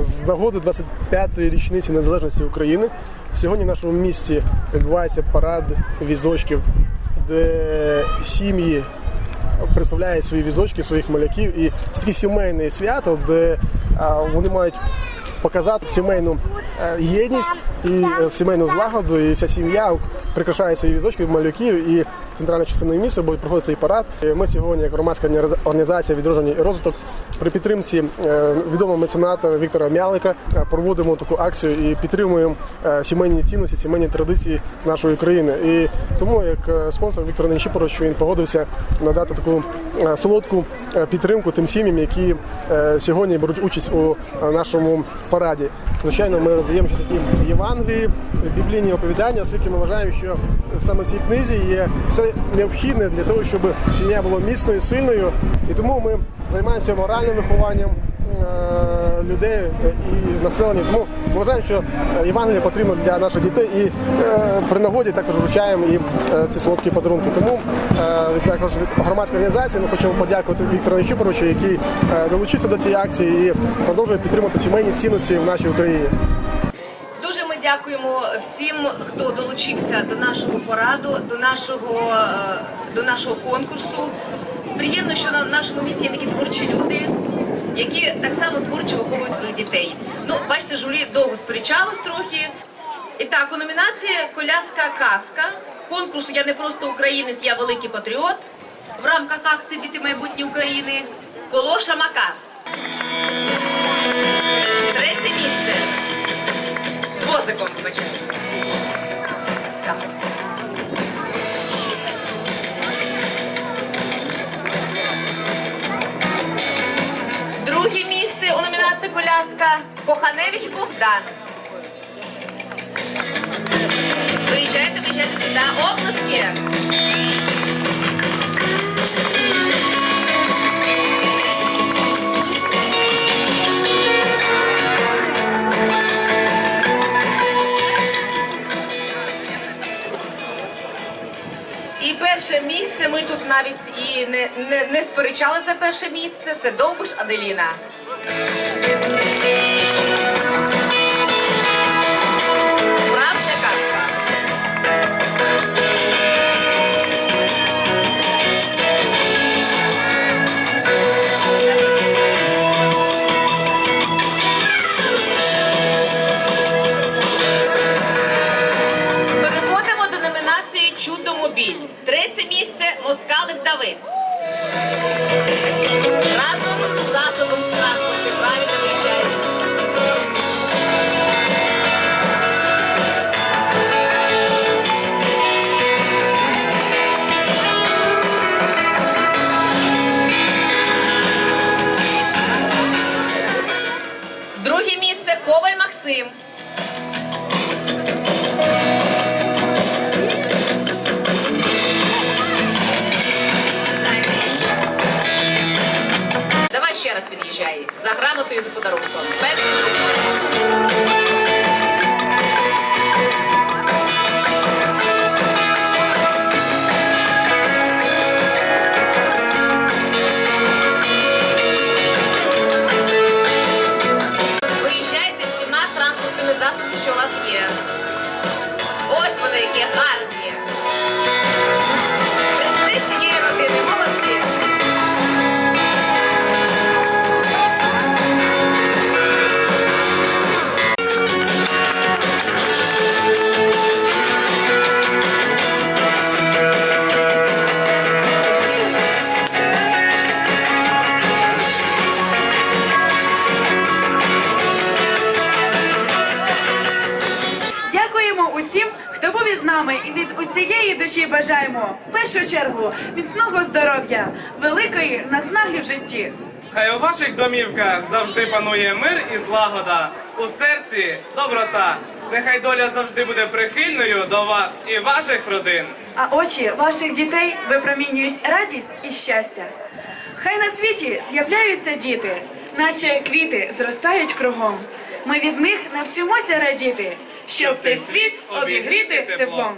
з нагоди 25-ї річниці незалежності України. Сьогодні в нашому місті відбувається парад візочків, де сім'ї представляють свої візочки, своїх маляків. І це таке сімейне свято, де вони мають показати сімейну єдність і е, сімейну злагоду, і вся сім'я прикрашає свої візочки малюків і центральне частиною міста, бо проходить цей парад. І Ми сьогодні, як громадська організація відродження і розвиток, при підтримці е, відомого мецената Віктора Мялика е, проводимо таку акцію і підтримуємо е, сімейні цінності, сімейні традиції нашої країни. І тому, як е, спонсор Віктор Ненчіпорович, він погодився надати таку е, солодку е, підтримку тим сім'ям, які е, сьогодні беруть участь у е, нашому параді. Звичайно, ми роздаємо ще такі Євангелії, біблійні оповідання, оскільки ми вважаємо, що саме цій книзі є все необхідне для того, щоб сім'я була міцною, сильною. І тому ми займаємося моральним вихованням людей е, і населення. Тому ми вважаємо, що е, Євангелія потрібно для наших дітей і е, при нагоді також вручаємо їм е, ці солодкі подарунки. Тому е, також від громадської організації ми хочемо подякувати Віктору Нечіпоровичу, який е, долучився до цієї акції і продовжує підтримувати сімейні цінності в нашій Україні. Дуже ми дякуємо всім, хто долучився до нашого пораду, до нашого, е, до нашого конкурсу. Приємно, що на нашому місті є такі творчі люди, які так само творчо виховують своїх дітей. Ну, бачите, журі довго сперечалось трохи. І так, у номінації Коляска казка. Конкурсу Я не просто українець, я великий патріот. В рамках акції Діти майбутнє України Колоша Макар. Третє місце. З возиком, вибачаю. Місце у номінації Коляска Коханевич Богдан. Виїжджайте, виїжджайте сюди. Оплески. І перше місце ми тут навіть і не, не, не сперечали за перше місце. Це Довбуш Аделіна. Чудомобіль. Третє місце Москалик Давид. Разом засобом транспорту правильно виїжджає. За грамотою і за подарунком. Місце. Виїжджайте всіма транспортними засобами, що у вас є. Ось вони які гарні. Нами, і від усієї душі бажаємо в першу чергу міцного здоров'я, великої наснаги в житті. Хай у ваших домівках завжди панує мир і злагода, у серці доброта. Нехай доля завжди буде прихильною до вас і ваших родин. А очі ваших дітей випромінюють радість і щастя. Хай на світі з'являються діти, наче квіти зростають кругом. Ми від них навчимося радіти, щоб цей світ обігріти теплом.